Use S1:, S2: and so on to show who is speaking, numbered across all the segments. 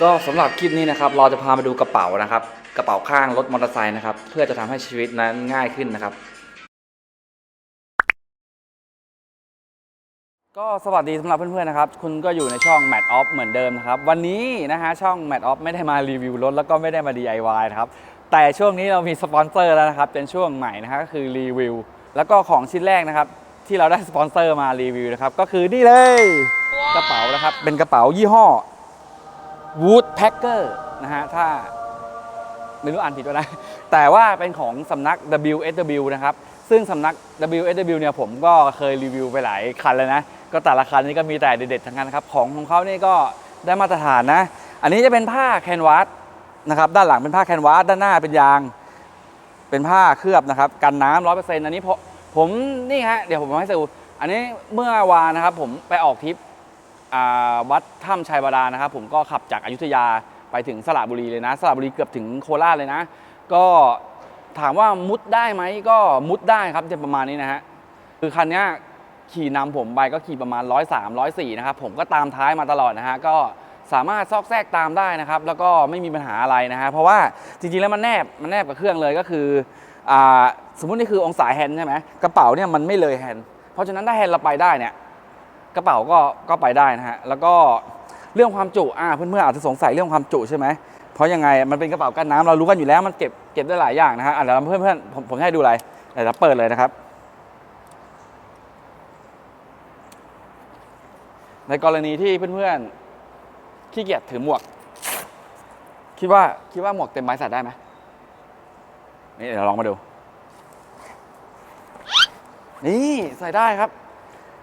S1: ก็สำหรับคลิปนี้นะครับเราจะพามาดูกระเป๋านะครับ กระเป๋าข้างรถมอเตอร์ไซค์นะครับ เพื่อจะทำให้ชีวิตนั้นง่ายขึ้นนะครับ ก็สวัสดีสำหรับเพื่อนๆนะครับ คุณก็อยู่ในช่อง Mat Off เหมือนเดิมนะครับ วันนี้นะฮะช่อง Mat Off ไม่ได้มารีวิวรถแล้วก็ไม่ได้มา DIY นะครับ แต่ช่วงนี้เรามีสปอนเซอร์แล้วนะครับ เป็นช่วงใหม่นะฮะก็คือรีวิวแล้วก็ของชิ้นแรกนะครับ ที่เราได้สปอนเซอร์มารีวิวนะครับก็คือนี่เลย กระเป๋านะครับเป็นกระเป๋ายี่ห้อ Woodpecker นะฮะถ้าไม่รู้อ่านผิดว่านะ แต่ว่าเป็นของสำนัก WSW นะครับ ซึ่งสำนัก WSW เนี่ยผมก็เคยรีวิวไปหลายคันเลยนะ ก็แต่ละคันนี้ก็มีแต่เด็ดๆทั้งนั้นครับ ของของเขานี่ก็ได้มาตรฐานนะ อันนี้จะเป็นผ้าแคนวาสนะครับ ด้านหลังเป็นผ้าแคนวาส ด้านหน้าเป็นยาง เป็นผ้าเคลือบนะครับ กันน้ำร้อยเปอร์เซ็นต์อันนี้ผมผมนี่ฮะ เดี๋ยวผมให้ดูอันนี้เมื่อวานนะครับผมไปออกทริป วัดถ้ำชัยบาดาลนะครับ ผมก็ขับจากอายุทยาไปถึงสระบุรีเลยนะ สระบุรีเกือบถึงโคราชเลยนะ ก็ถามว่ามุดได้ไหมก็มุดได้ครับจะประมาณนี้นะฮะคือคันนี้ขี่นำผมไปก็ขี่ประมาณ 103 104 นะครับ ผมก็ตามท้ายมาตลอดนะฮะก็สามารถซอกแซกตามได้นะครับ แล้วก็ไม่มีปัญหาอะไรนะฮะเพราะว่าจริงๆแล้วมันแนบมันแนบกับเครื่องเลยก็คืออสมมุตินี่คือองศาแฮนด์ใช่ไหมกระเป๋าเนี่ยมันไม่เลยแฮนด์เพราะฉะนั้นถ้าแฮนด์เราไปได้เนี่ย กระเป๋าก็ก็ไปได้นะฮะแล้วก็เรื่องความจุอ่าเพื่อนๆอาจจะสงสัยเรื่องความจุใช่ไหมเพราะยังไงมันเป็นกระเป๋ากันน้ำเรารู้กันอยู่แล้วมันเก็บเก็บได้หลายอย่างนะฮะอะเดี๋ยวเพื่อนๆผมผมให้ดูอะไรเดี๋ยวเราเปิดเลยนะครับ ในกรณีที่เพื่อนๆขี้เกียจถือหมวก คิดว่าคิดว่าหมวกเต็มใบใส่ได้ไหมนี่เดี๋ยวลองมาดู นี่ใส่ได้ครับ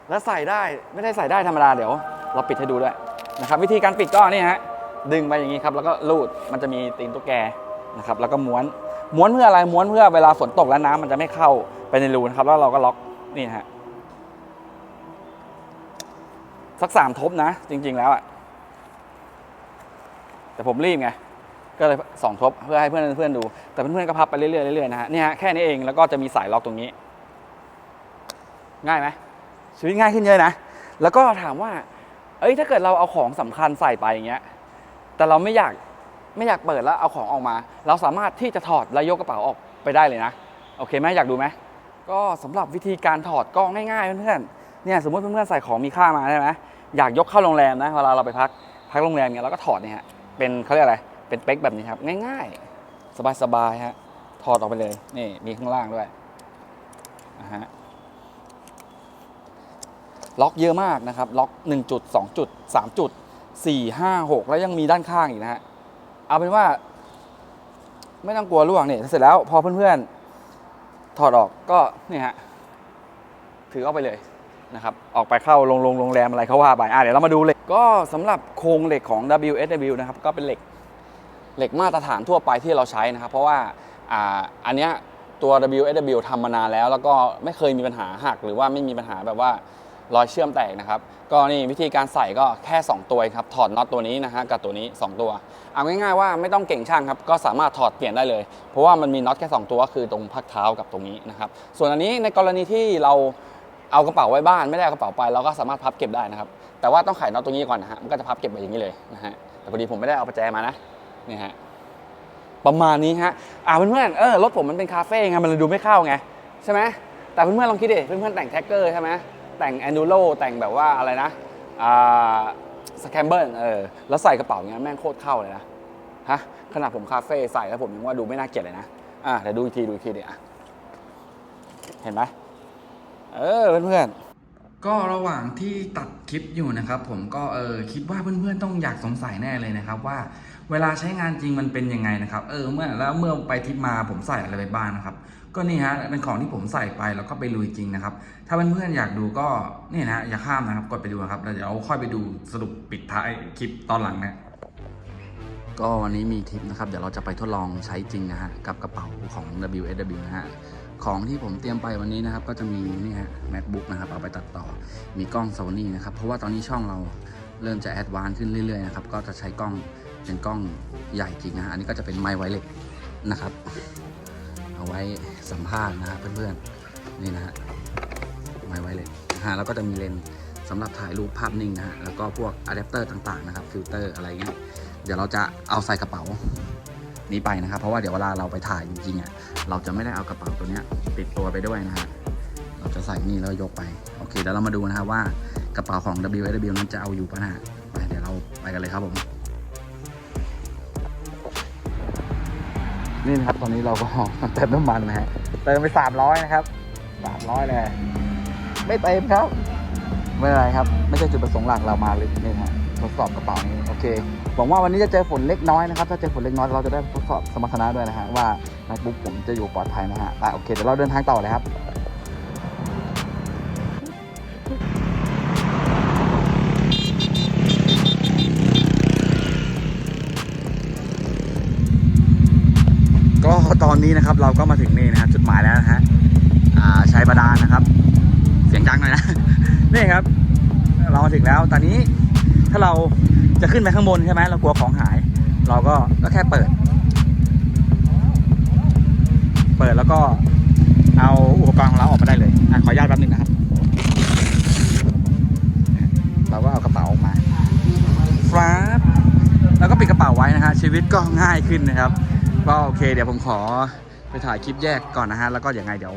S1: แล้วใส่ได้ไม่ได้ใส่ได้ธรรมดาเดี๋ยว เราปิดให้ดูด้วยนะครับวิธีการปิดก็นี่ฮะดึงไปอย่างนี้ครับแล้วก็ลูดมันจะมีตีนตุ๊กแกนะครับแล้วก็ม้วนม้วนเพื่ออะไรม้วนเพื่อเวลาฝนตกแล้วน้ำมันจะไม่เข้าไปในรูนะครับ แล้วเราก็ล็อกนี่ฮะสักสามทบนะ จริง ๆ แล้วอะแต่ผมรีบไงก็เลยสองทบเพื่อให้เพื่อนเพื่อนดู แต่เพื่อนๆก็พับไปเรื่อยๆเรื่อยๆนะฮะนี่ฮะแค่นี้เองแล้วก็จะมีสายล็อกตรงนี้ ง่ายไหม ชีวิตง่ายขึ้นเยอะนะ แล้วก็ถามว่า เอ้ยถ้าเกิดเราเอาของสำคัญใส่ไปอย่างเงี้ย แต่เราไม่อยากไม่อยากเปิดแล้วเอาของออกมา เราสามารถที่จะถอดแล้วยกกระเป๋าออกไปได้เลยนะ โอเคไหมอยากดูไหมก็สำหรับวิธีการถอดก็ง่ายๆเพื่อนๆเนี่ยสมมติเพื่อนๆใส่ของมีค่ามาใช่ไหมอยากยกเข้าโรงแรมนะเวลาเราไปพักพักโรงแรมเนี่ยเราก็ถอดเนี่ยฮะเป็นเขาเรียกอะไรเป็นเป๊กแบบนี้ครับ ง่ายๆ สบายๆฮะถอดออกไปเลยนี่มีข้างล่างด้วยนะฮะ ล็อกเยอะมากนะครับ ล็อก 1 จุด 2 จุด 3 จุด 4 5 6 แล้วยังมีด้านข้างอีกนะฮะ เอาเป็นว่า ไม่ต้องกลัวร่วงเนี่ยเสร็จแล้วพอเพื่อนๆ ถอดออกก็เนี่ยฮะ ถือเอาไปเลยนะครับ ออกไปเข้าโรงโรงงแรมอะไรเขาว่าไป อะเดี๋ยวเรามาดูเหล็ก ก็สำหรับโครงเหล็กของ WSW นะครับ ก็เป็นเหล็กเหล็กมาตรฐานทั่วไปที่เราใช้นะครับ เพราะว่าอ่าอันเนี้ยตัว WSW ทำมานานแล้ว แล้วก็ไม่เคยมีปัญหาหักหรือว่าไม่มีปัญหาแบบว่า รอยเชื่อมแตกนะครับ ก็นี่วิธีการใส่ก็แค่ 2 ตัวครับ ถอดน็อตตัวนี้นะฮะกับตัวนี้ 2 ตัว เอาง่ายๆว่าไม่ต้องเก่งช่างครับ ก็สามารถถอดเปลี่ยนได้เลย เพราะว่ามันมีน็อตแค่ 2 ตัวก็คือตรงพักเท้ากับตรงนี้นะครับ ส่วนอันนี้ในกรณีที่เราเอากระเป๋าไว้บ้านไม่ได้กระเป๋าไปเราก็สามารถพับเก็บได้นะครับ แต่ว่าต้องไขน็อตตรงนี้ก่อนนะฮะ มันก็จะพับเก็บไปอย่างนี้เลยนะฮะ แต่พอดีผมไม่ได้เอาประแจมานะ นี่ฮะ ประมาณนี้ฮะ อ่าเพื่อนๆ เออรถผมมันเป็นคาเฟ่ไง มันเลยดูไม่เข้าไงใช่ไหมแต่เพื่อนๆลองคิดดิ เพื่อนๆแต่งแท็กเกอร์ใช่ไหม แต่งแอนดูโรแต่งแบบว่าอะไรนะอ่าสแคมเบิลเออแล้วใส่กระเป๋าเงี้ยแม่งโคตรเข้าเลยนะฮะขนาดผมคาเฟ่ใส่แล้วผมยังว่าดูไม่น่าเกลียดเลยนะอะเดี๋ยวดูอีกทีดูอีกทีดิอะเห็นไหมเออเพื่อนๆก็ระหว่างที่ตัดคลิปอยู่นะครับ ผมก็เออคิดว่าเพื่อนๆต้องอยากสงสัยแน่เลยนะครับว่า เวลาใช้งานจริงมันเป็นยังไงนะครับ เออเมื่อแล้วเมื่อไปทิปมาผมใส่อะไรไปบ้างนะครับ ก็นี่ฮะเป็นของที่ผมใส่ไปแล้วก็ไปลุยจริงนะครับ ถ้าเพื่อนๆอยากดูก็นี่นะอย่าข้ามนะครับกดไปดูนะครับเดี๋ยวค่อยไปดูสรุปปิดท้ายคลิปตอนหลังนะก็วันนี้มีทิปนะครับ เดี๋ยวเราจะไปทดลองใช้จริงนะฮะกับกระเป๋าของ WSW นะฮะของที่ผมเตรียมไปวันนี้นะครับ ก็จะมีนี่ฮะ MacBook นะครับเอาไปตัดต่อมีกล้อง Sony นะครับ เพราะว่าตอนนี้ช่องเราเริ่มจะแอดวานซ์ขึ้นเรื่อยๆนะครับ ก็จะใช้กล้อง เป็นกล้องใหญ่จริงนะฮะอันนี้ก็จะเป็นไมค์ไวเลสนะครับ เอาไว้สัมภาษณ์นะฮะเพื่อนๆ นี่นะฮะ ไมค์ไวเลสฮะแล้วก็จะมีเลนส์สำหรับถ่ายรูปภาพนิ่งนะฮะ แล้วก็พวกอะแดปเตอร์ต่างๆนะครับ ฟิลเตอร์อะไรเงี้ย เดี๋ยวเราจะเอาใส่กระเป๋านี้ไปนะครับ เพราะว่าเดี๋ยวเวลาเราไปถ่ายจริงๆอะ เราจะไม่ได้เอากระเป๋าตัวเนี้ยติดตัวไปด้วยนะฮะ เราจะใส่นี่แล้วยกไป โอเค เดี๋ยวเรามาดูนะครับว่ากระเป๋าของ W W นั้นจะเอาอยู่ปะนะฮะไปเดี๋ยวเราไปกันเลยครับผม นี่นะครับตอนนี้เราก็เติมน้ำมันนะฮะเติมไปสามร้อยนะครับสามร้อยเลย ไม่เต็มครับ ไม่เป็นไรครับ ไม่ใช่จุดประสงค์หลักเรามาเลยนี่ฮะทดสอบกระเป๋านี้โอเคหวังว่าวันนี้จะเจอฝนเล็กน้อยนะครับ ถ้าเจอฝนเล็กน้อยเราจะได้ทดสอบสมรรถนะด้วยนะฮะว่าในปุ๊บผมจะอยู่ปลอดภัยนะฮะอะโอเคเดี๋ยวเราเดินทางต่อเลยครับ ก็ตอนนี้นะครับ เราก็มาถึงนี่นะฮะจุดหมายแล้วนะฮะอ่าชัยบาดาลนะครับ เสียงดังหน่อยนะนี่ครับ เรามาถึงแล้วตอนนี้ถ้าเราจะขึ้นไปข้างบนใช่ไหมเรากลัวของหาย เราก็ก็แค่เปิด เปิดแล้วก็เอาอุปกรณ์ของเราออกมาได้เลยอขออนุญาตแป๊บนึงนะครับ เราก็เอากระเป๋าออกมาฟาบแล้วก็ปิดกระเป๋าไว้นะฮะชีวิตก็ง่ายขึ้นนะครับ ก็โอเค เดี๋ยวผมขอไปถ่ายคลิปแยกก่อนนะฮะ แล้วก็อยังไงเดี๋ยว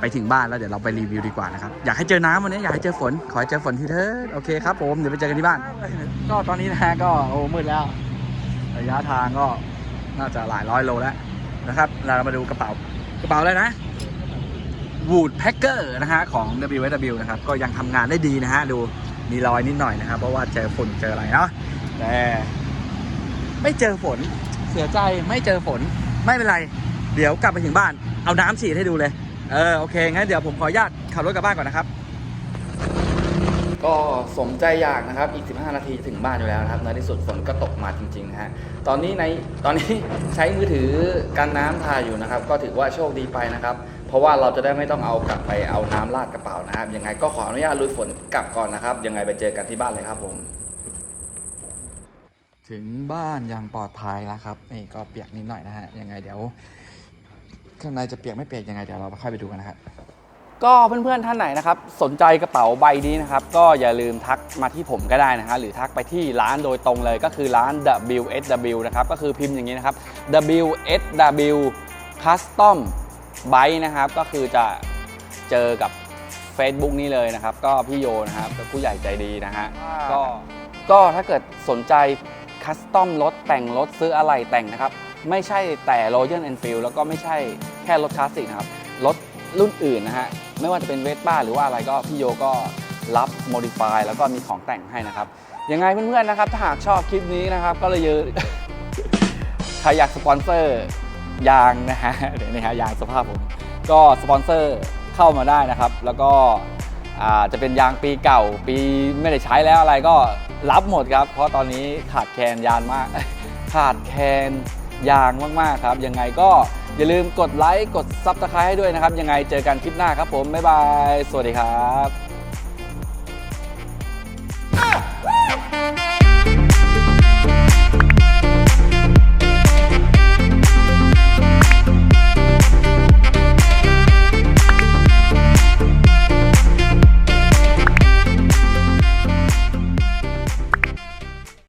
S1: ไปถึงบ้านแล้วเดี๋ยวเราไปรีวิวดีกว่านะครับ อยากให้เจอน้ำวันนี้อยากให้เจอฝน ขอให้เจอฝนทีเถอะโอเคครับผมเดี๋ยวไปเจอกันที่บ้าน ก็ตอนนี้นะฮะก็โอ้มืดแล้ว ระยะทางก็น่าจะหลายร้อยโลแล้วนะครับ เรามาดูกระเป๋ากระเป๋าอะไรนะ Wood Packer นะฮะของ WW นะครับก็ยังทำงานได้ดีนะฮะดูมีรอยนิดหน่อยนะครับ เพราะว่าเจอฝนเจออะไรเนาะแต่ไม่เจอฝน สียใจไม่เจอฝนไม่เป็นไร เดี๋ยวกลับไปถึงบ้าน เอาน้ำฉีดให้ดูเลย เออโอเคงั้นเดี๋ยวผมขออนุญาตขับรถกลับบ้านก่อนนะครับ ก็สมใจอยากนะครับอีก 15 นาทีถึงบ้านอยู่แล้วนะครับในที่สุดฝนก็ตกมาจริงๆนะฮะตอนนี้ในตอนนี้ใช้มือถือกันน้ำทาอยู่นะครับ ก็ถือว่าโชคดีไปนะครับ เพราะว่าเราจะได้ไม่ต้องเอากลับไปเอาน้ำราดกระเป๋านะครับยังไงก็ขออนุญาตลุยฝนกลับก่อนนะครับ ยังไงไปเจอกันที่บ้านเลยครับผม ถึงบ้านอย่างปลอดภัยแล้วครับนี่ก็เปียกนิดหน่อยนะฮะยังไงเดี๋ยวข้างในจะเปียกไม่เปียกยังไงเดี๋ยวเราค่อยไปดูกันนะครับก็เพื่อนๆท่านไหนนะครับสนใจกระเป๋าใบนี้นะครับก็อย่าลืมทักมาที่ผมก็ได้นะฮะหรือทักไปที่ร้านโดยตรงเลยก็คือร้าน WSW นะครับก็คือพิมพ์อย่างนี้นะครับ WSW Custom Bike นะครับก็คือจะเจอกับ Facebook นี้เลยนะครับ ก็พี่โยนะครับผู้ใหญ่ใจดีนะฮะก็ก็ถ้าเกิดสนใจ คัสตอมรถแต่งรถซื้ออะไรแต่งนะครับ ไม่ใช่แต่ Royal Enfield แล้วก็ไม่ใช่แค่รถคลาสสิกนะครับ รถรุ่นอื่นนะฮะ ไม่ว่าจะเป็นเวสป้าหรือว่าอะไรก็พี่โยก็รับโมดิฟายแล้วก็มีของแต่งให้นะครับ ยังไงเพื่อนๆนะครับ ถ้าหากชอบคลิปนี้นะครับ ก็เลยเยอะใครอยากสปอนเซอร์ยางนะฮะเดี๋ยวนี่ฮะยางสภาพผม ก็สปอนเซอร์เข้ามาได้นะครับ แล้วก็ จะเป็นยางปีเก่า ปีไม่ได้ใช้แล้วอะไรก็รับหมดครับ เพราะตอนนี้ขาดแคลนยานมาก ขาดแคลนยางมากๆครับ ยังไงก็อย่าลืมกดไลค์กดซับสไครต์ให้ด้วยนะครับ ยังไงเจอกันคลิปหน้าครับผม บ๊ายบาย สวัสดีครับ